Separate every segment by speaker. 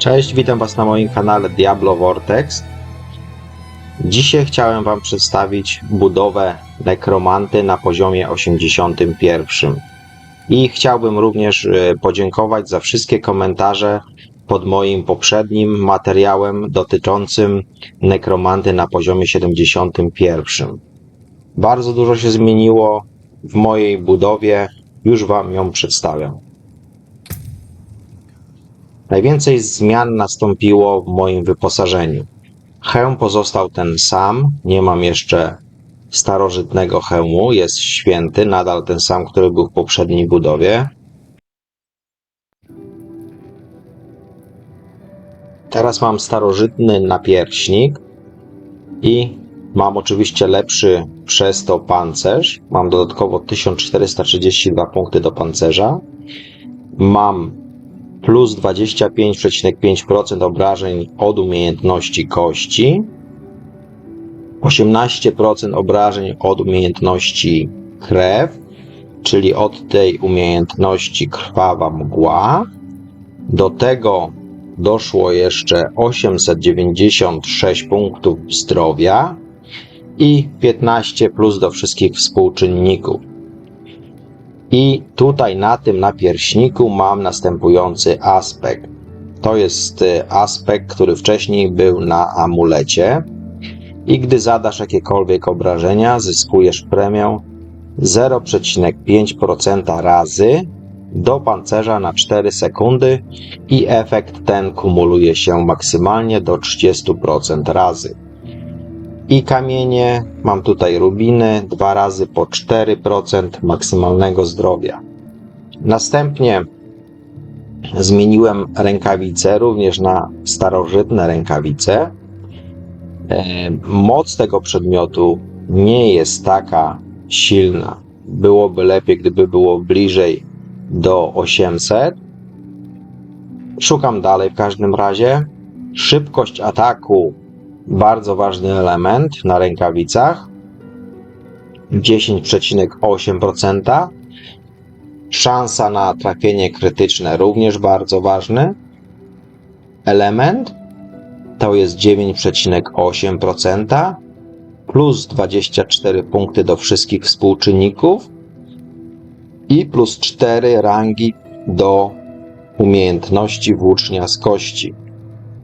Speaker 1: Cześć, witam Was na moim kanale Diablo Vortex. Dzisiaj chciałem Wam przedstawić budowę nekromanty na poziomie 81. I chciałbym również e, podziękować za wszystkie komentarze pod moim poprzednim materiałem dotyczącym nekromanty na poziomie 71. Bardzo dużo się zmieniło w mojej budowie, już Wam ją przedstawiam. Najwięcej zmian nastąpiło w moim wyposażeniu. Hełm pozostał ten sam, nie mam jeszcze starożytnego hełmu, jest święty, nadal ten sam, który był w poprzedniej budowie. Teraz mam starożytny napierśnik i mam oczywiście lepszy przez to pancerz. Mam dodatkowo 1432 punkty do pancerza. Mam plus 25,5% obrażeń od umiejętności kości, 18% obrażeń od umiejętności krew, czyli od tej umiejętności krwawa mgła. Do tego doszło jeszcze 896 punktów zdrowia i 15 plus do wszystkich współczynników. I tutaj na tym napierśniku mam następujący aspekt. To jest y, aspekt, który wcześniej był na amulecie. I gdy zadasz jakiekolwiek obrażenia, zyskujesz premię 0,5% razy do pancerza na 4 sekundy i efekt ten kumuluje się maksymalnie do 30% razy i kamienie. Mam tutaj rubiny, dwa razy po 4% maksymalnego zdrowia. Następnie zmieniłem rękawice również na starożytne rękawice. E, moc tego przedmiotu nie jest taka silna. Byłoby lepiej, gdyby było bliżej do 800. Szukam dalej w każdym razie. Szybkość ataku bardzo ważny element na rękawicach. 10,8%. Szansa na trafienie krytyczne również bardzo ważny element. To jest 9,8% plus 24 punkty do wszystkich współczynników i plus 4 rangi do umiejętności włócznia z kości.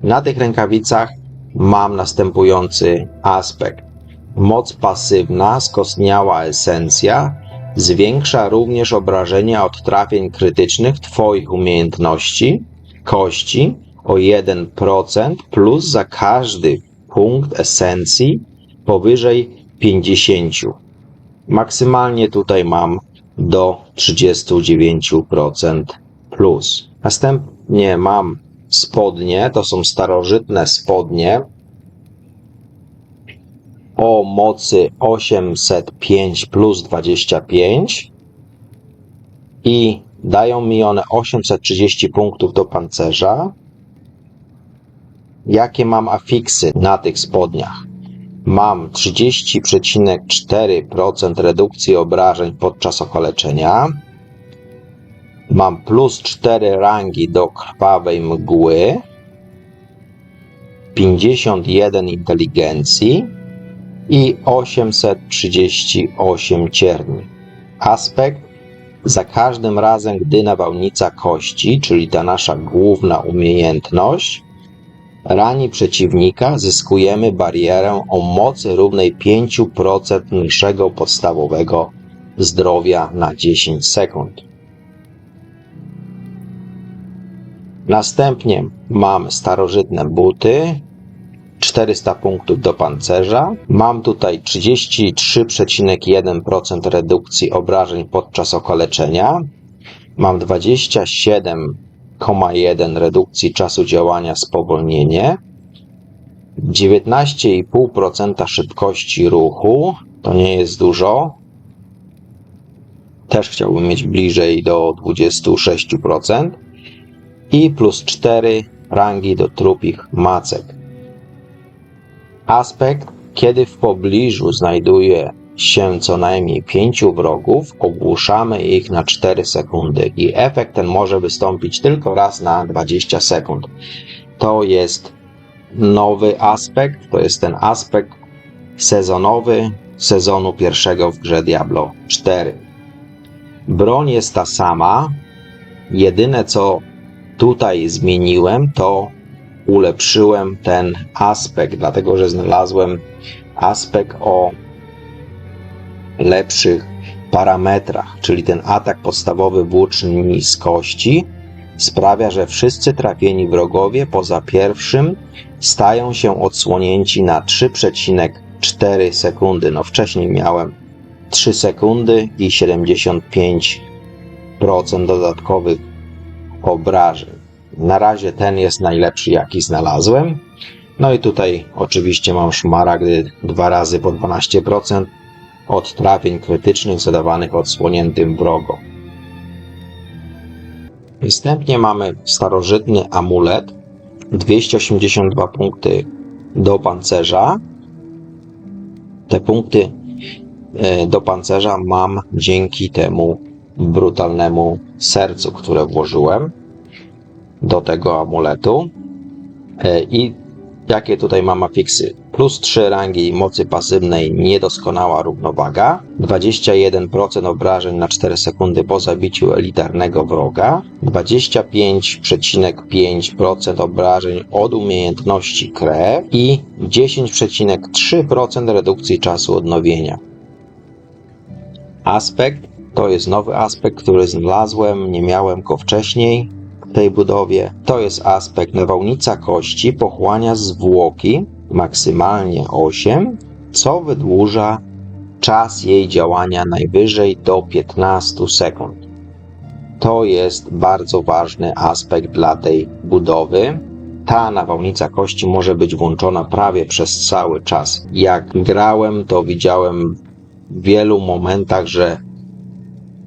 Speaker 1: Na tych rękawicach mam następujący aspekt. Moc pasywna, skostniała esencja, zwiększa również obrażenia od trafień krytycznych Twoich umiejętności, kości o 1% plus za każdy punkt esencji powyżej 50. Maksymalnie tutaj mam do 39% plus. Następnie mam spodnie, to są starożytne spodnie o mocy 805 plus 25 i dają mi one 830 punktów do pancerza. Jakie mam afiksy na tych spodniach? Mam 30,4% redukcji obrażeń podczas okaleczenia Mam plus 4 rangi do krwawej mgły, 51 inteligencji i 838 cierni. Aspekt za każdym razem, gdy nawałnica kości, czyli ta nasza główna umiejętność, rani przeciwnika, zyskujemy barierę o mocy równej 5% naszego podstawowego zdrowia na 10 sekund. Następnie mam starożytne buty, 400 punktów do pancerza. Mam tutaj 33,1% redukcji obrażeń podczas okaleczenia. Mam 27,1 redukcji czasu działania spowolnienie. 19,5% szybkości ruchu. To nie jest dużo. Też chciałbym mieć bliżej do 26% i plus 4 rangi do trupich macek. Aspekt, kiedy w pobliżu znajduje się co najmniej pięciu wrogów, ogłuszamy ich na 4 sekundy i efekt ten może wystąpić tylko raz na 20 sekund. to jest nowy aspekt, to jest ten aspekt sezonowy sezonu pierwszego w grze Diablo 4. Broń jest ta sama. Jedyne co tutaj zmieniłem, to ulepszyłem ten aspekt, dlatego że znalazłem aspekt o lepszych parametrach, czyli ten atak podstawowy włóczni z kości sprawia, że wszyscy trafieni wrogowie poza pierwszym stają się odsłonięci na 3,4 sekundy. No wcześniej miałem 3 sekundy i 75% dodatkowych obrażeń. Na razie ten jest najlepszy, jaki znalazłem. No i tutaj oczywiście mam szmaragdy dwa razy po 12% od trafień krytycznych zadawanych odsłoniętym wrogom. Następnie mamy starożytny amulet, 282 punkty do pancerza. Te punkty e, do pancerza mam dzięki temu brutalnemu sercu, które włożyłem do tego amuletu. E, I jakie tutaj mam afiksy? Plus 3 rangi mocy pasywnej niedoskonała równowaga, 21% obrażeń na 4 sekundy po zabiciu elitarnego wroga, 25,5% obrażeń od umiejętności krew i 10,3% redukcji czasu odnowienia. Aspekt to jest nowy aspekt, który znalazłem, nie miałem go wcześniej w tej budowie. To jest aspekt nawałnica kości, pochłania zwłoki, maksymalnie 8, co wydłuża czas jej działania najwyżej do 15 sekund. To jest bardzo ważny aspekt dla tej budowy. Ta nawałnica kości może być włączona prawie przez cały czas. Jak grałem, to widziałem w wielu momentach, że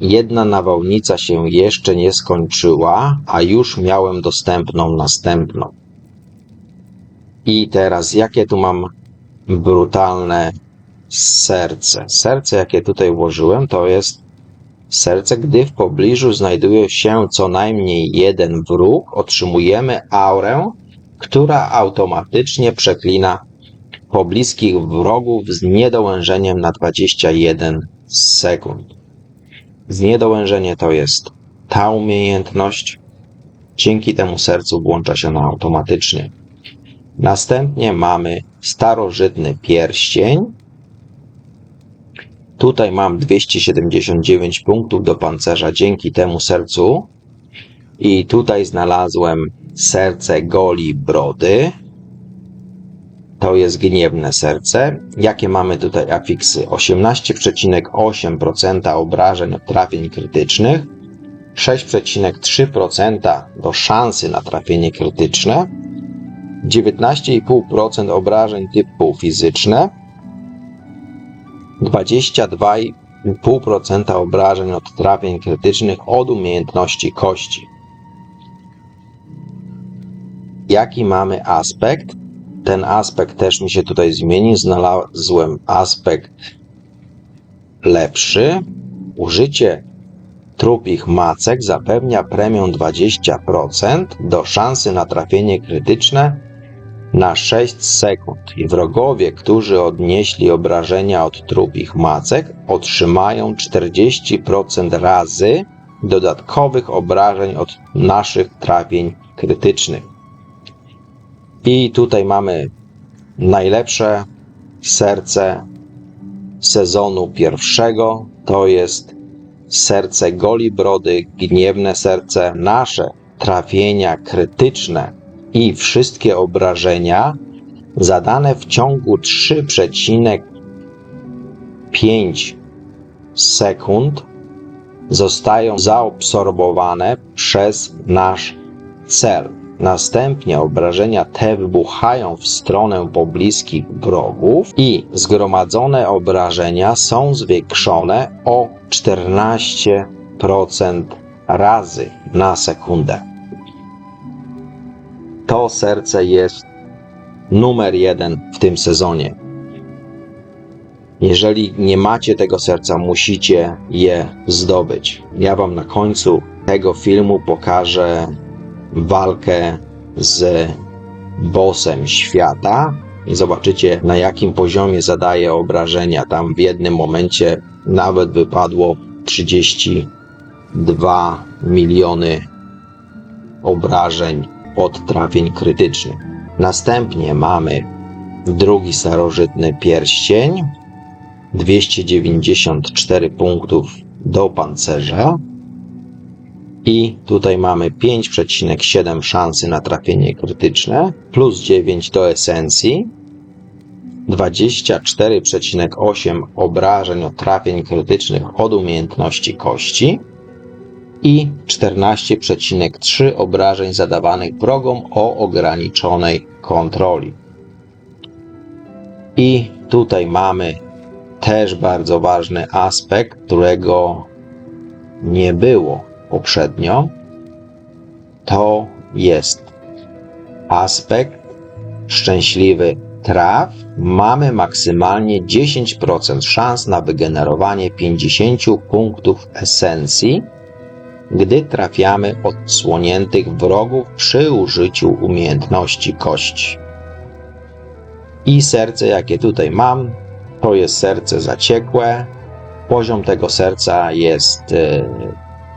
Speaker 1: jedna nawałnica się jeszcze nie skończyła, a już miałem dostępną następną. I teraz, jakie tu mam brutalne serce? Serce, jakie tutaj włożyłem, to jest serce, gdy w pobliżu znajduje się co najmniej jeden wróg, otrzymujemy aurę, która automatycznie przeklina pobliskich wrogów z niedołężeniem na 21 sekund. Zniedołężenie to jest ta umiejętność. Dzięki temu sercu włącza się ona automatycznie. Następnie mamy starożytny pierścień. Tutaj mam 279 punktów do pancerza dzięki temu sercu. I tutaj znalazłem serce goli brody. To jest gniewne serce. Jakie mamy tutaj afiksy? 18,8% obrażeń od trafień krytycznych, 6,3% do szansy na trafienie krytyczne, 19,5% obrażeń typu fizyczne, 22,5% obrażeń od trafień krytycznych od umiejętności kości. Jaki mamy aspekt? Ten aspekt też mi się tutaj zmieni. Znalazłem aspekt lepszy. Użycie trupich macek zapewnia premię 20% do szansy na trafienie krytyczne na 6 sekund i wrogowie, którzy odnieśli obrażenia od trupich macek, otrzymają 40% razy dodatkowych obrażeń od naszych trafień krytycznych. I tutaj mamy najlepsze serce sezonu pierwszego. To jest serce goli brody, gniewne serce, nasze trafienia krytyczne i wszystkie obrażenia zadane w ciągu 3,5 sekund zostają zaabsorbowane przez nasz cel. Następnie obrażenia te wybuchają w stronę pobliskich wrogów i zgromadzone obrażenia są zwiększone o 14% razy na sekundę. To serce jest numer jeden w tym sezonie. Jeżeli nie macie tego serca, musicie je zdobyć. Ja Wam na końcu tego filmu pokażę walkę z bossem świata. I zobaczycie, na jakim poziomie zadaje obrażenia. Tam w jednym momencie nawet wypadło 32 miliony obrażeń od trafień krytycznych. Następnie mamy drugi starożytny pierścień, 294 punktów do pancerza. I tutaj mamy 5,7 szansy na trafienie krytyczne, plus 9 do esencji, 24,8 obrażeń od trafień krytycznych od umiejętności kości i 14,3 obrażeń zadawanych wrogom o ograniczonej kontroli. I tutaj mamy też bardzo ważny aspekt, którego nie było poprzednio. To jest aspekt szczęśliwy traf. Mamy maksymalnie 10% szans na wygenerowanie 50 punktów esencji, gdy trafiamy odsłoniętych wrogów przy użyciu umiejętności kości. I serce, jakie tutaj mam, to jest serce zaciekłe. Poziom tego serca jest e,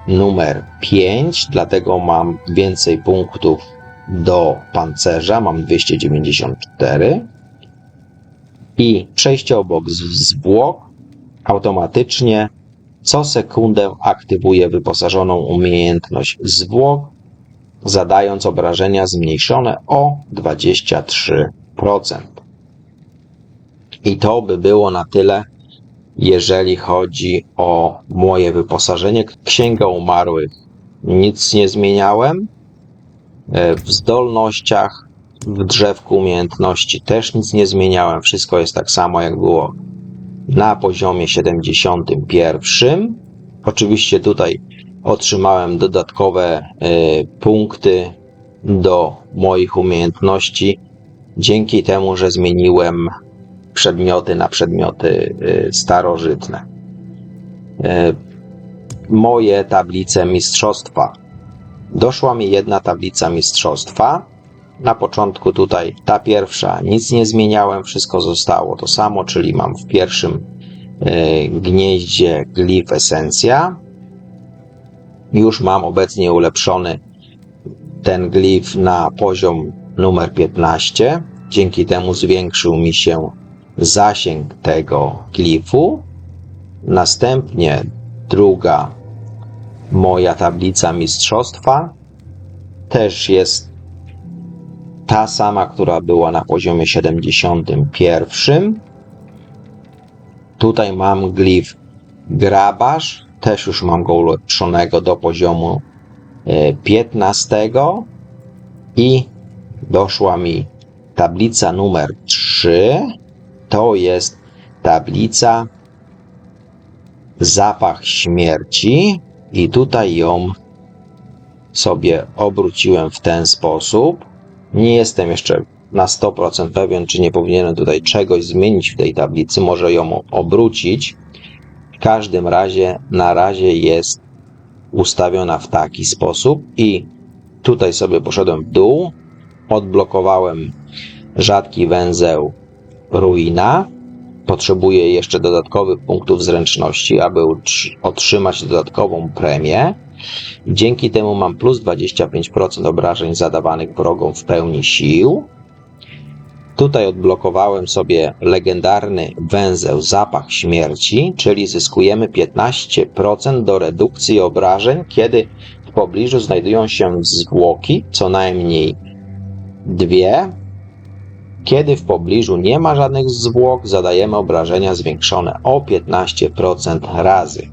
Speaker 1: numer 5, dlatego mam więcej punktów do pancerza, mam 294. I przejście obok zwłok automatycznie co sekundę aktywuje wyposażoną umiejętność zwłok, zadając obrażenia zmniejszone o 23%. I to by było na tyle, jeżeli chodzi o moje wyposażenie. Księga Umarłych nic nie zmieniałem. E, W zdolnościach, w drzewku umiejętności też nic nie zmieniałem. Wszystko jest tak samo, jak było na poziomie 71. Oczywiście tutaj otrzymałem dodatkowe e, punkty do moich umiejętności dzięki temu, że zmieniłem przedmioty na przedmioty y, starożytne. Y, Moje tablice mistrzostwa. Doszła mi jedna tablica mistrzostwa. Na początku tutaj ta pierwsza, nic nie zmieniałem, wszystko zostało to samo, czyli mam w pierwszym y, gnieździe glif esencja. Już mam obecnie ulepszony ten glif na poziom numer 15. Dzięki temu zwiększył mi się zasięg tego glifu. Następnie druga moja tablica mistrzostwa też jest ta sama, która była na poziomie 71. Tutaj mam glif grabarz, też już mam go ulepszonego do poziomu e, 15 i doszła mi tablica numer 3 to jest tablica zapach śmierci i tutaj ją sobie obróciłem w ten sposób. Nie jestem jeszcze na 100% pewien, czy nie powinienem tutaj czegoś zmienić w tej tablicy, może ją obrócić. W każdym razie na razie jest ustawiona w taki sposób i tutaj sobie poszedłem w dół, odblokowałem rzadki węzeł ruina. Potrzebuję jeszcze dodatkowych punktów zręczności, aby otrzymać dodatkową premię. Dzięki temu mam plus 25% obrażeń zadawanych wrogom w pełni sił. Tutaj odblokowałem sobie legendarny węzeł Zapach Śmierci, czyli zyskujemy 15% do redukcji obrażeń, kiedy w pobliżu znajdują się zwłoki, co najmniej dwie, kiedy w pobliżu nie ma żadnych zwłok, zadajemy obrażenia zwiększone o 15% razy.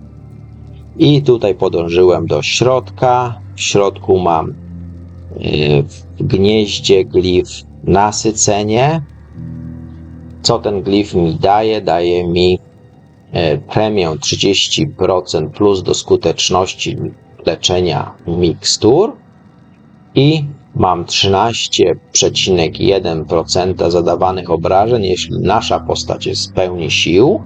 Speaker 1: I tutaj podążyłem do środka. W środku mam yy, w gnieździe glif nasycenie. Co ten glif mi daje? Daje mi yy, premię 30% plus do skuteczności leczenia mikstur i mam 13,1% zadawanych obrażeń, jeśli nasza postać jest w pełni sił.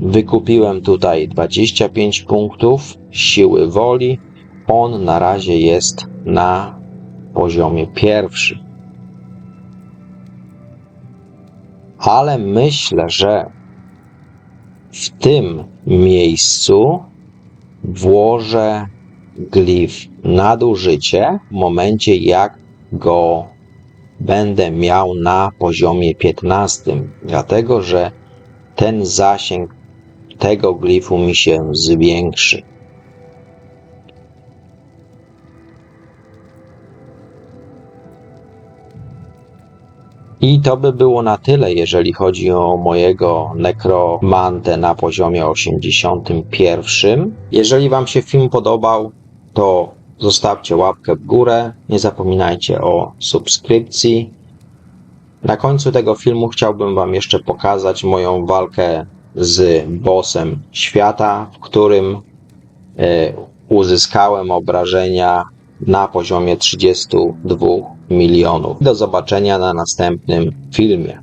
Speaker 1: Wykupiłem tutaj 25 punktów siły woli. On na razie jest na poziomie pierwszym. Ale myślę, że w tym miejscu włożę glif nadużycie w momencie, jak go będę miał na poziomie 15, dlatego że ten zasięg tego glifu mi się zwiększy. I to by było na tyle, jeżeli chodzi o mojego nekromantę na poziomie 81. Jeżeli Wam się film podobał, to zostawcie łapkę w górę. Nie zapominajcie o subskrypcji. Na końcu tego filmu chciałbym Wam jeszcze pokazać moją walkę z bossem świata, w którym e, uzyskałem obrażenia na poziomie 32 milionów. Do zobaczenia na następnym filmie.